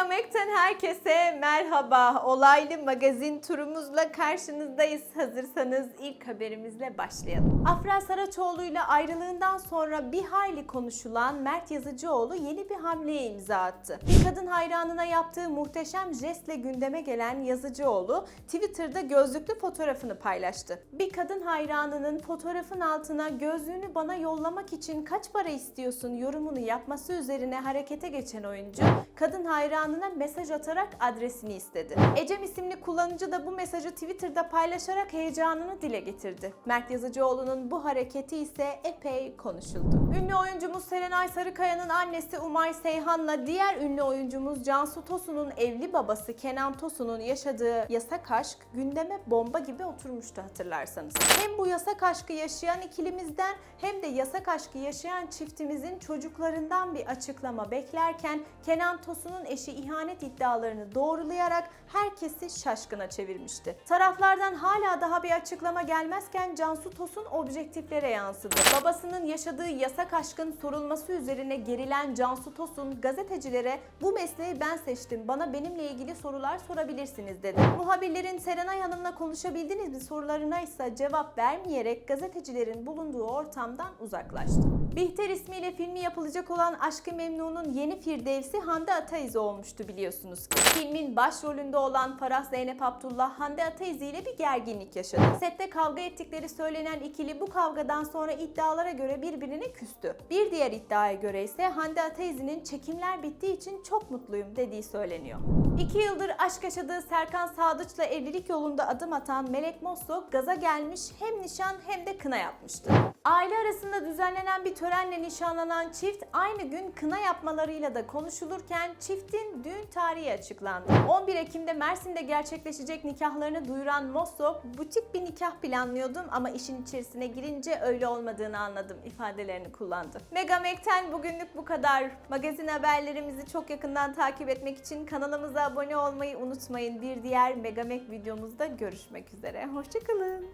Megamek'ten herkese merhaba. Olaylı magazin turumuzla karşınızdayız. Hazırsanız ilk haberimizle başlayalım. Afra Saraçoğlu ile ayrılığından sonra bir hayli konuşulan Mert Yazıcıoğlu yeni bir hamleye imza attı. Bir kadın hayranına yaptığı muhteşem jestle gündeme gelen Yazıcıoğlu Twitter'da gözlüklü fotoğrafını paylaştı. Bir kadın hayranının fotoğrafın altına gözlüğünü bana yollamak için kaç para istiyorsun yorumunu yapması üzerine harekete geçen oyuncu kadın hayranına mesaj atarak adresini istedi. Ecem isimli kullanıcı da bu mesajı Twitter'da paylaşarak heyecanını dile getirdi. Mert Yazıcıoğlu'nun bu hareketi ise epey konuşuldu. Ünlü oyuncumuz Serenay Sarıkaya'nın annesi Umay Seyhan'la diğer ünlü oyuncumuz Cansu Tosun'un evli babası Kenan Tosun'un yaşadığı yasak aşk gündeme bomba gibi oturmuştu hatırlarsanız. Hem bu yasak aşkı yaşayan ikilimizden hem de yasak aşkı yaşayan çiftimizin çocuklarından bir açıklama beklerken Kenan Tosun'un eşi ihanet iddialarını doğrulayarak herkesi şaşkına çevirmişti. Taraflardan hala daha bir açıklama gelmezken Cansu Tosun objektiflere yansıdı. Babasının yaşadığı yasak aşkın sorulması üzerine gerilen Cansu Tosun gazetecilere bu mesleği ben seçtim bana benimle ilgili sorular sorabilirsiniz dedi. Muhabirlerin Serenay Hanım'la konuşabildiniz mi sorularına ise cevap vermeyerek gazetecilerin bulunduğu ortamdan uzaklaştı. Bihter ismiyle filmi yapılacak olan Aşkı Memnu'nun yeni Firdevsi Hande Ataizi olmuştu biliyorsunuz ki. Filmin başrolünde olan Farah Zeynep Abdullah Hande Ataizi ile bir gerginlik yaşadı. Sette kavga ettikleri söylenen ikili bu kavgadan sonra iddialara göre birbirine küstü. Bir diğer iddiaya göre ise Hande Ataizi'nin çekimler bittiği için çok mutluyum dediği söyleniyor. İki yıldır aşk yaşadığı Serkan Sadıç'la evlilik yolunda adım atan Melek Mosso gaza gelmiş hem nişan hem de kına yapmıştı. Aile arasında düzenlenen bir törenle nişanlanan çift aynı gün kına yapmalarıyla da konuşulurken çiftin düğün tarihi açıklandı. 11 Ekim'de Mersin'de gerçekleşecek nikahlarını duyuran Mosso, butik bir nikah planlıyordum ama işin içerisine girince öyle olmadığını anladım ifadelerini kullandı. Megamek'ten bugünlük bu kadar. Magazin haberlerimizi çok yakından takip etmek için kanalımıza abone olmayı unutmayın. Bir diğer Megamek videomuzda görüşmek üzere. Hoşçakalın.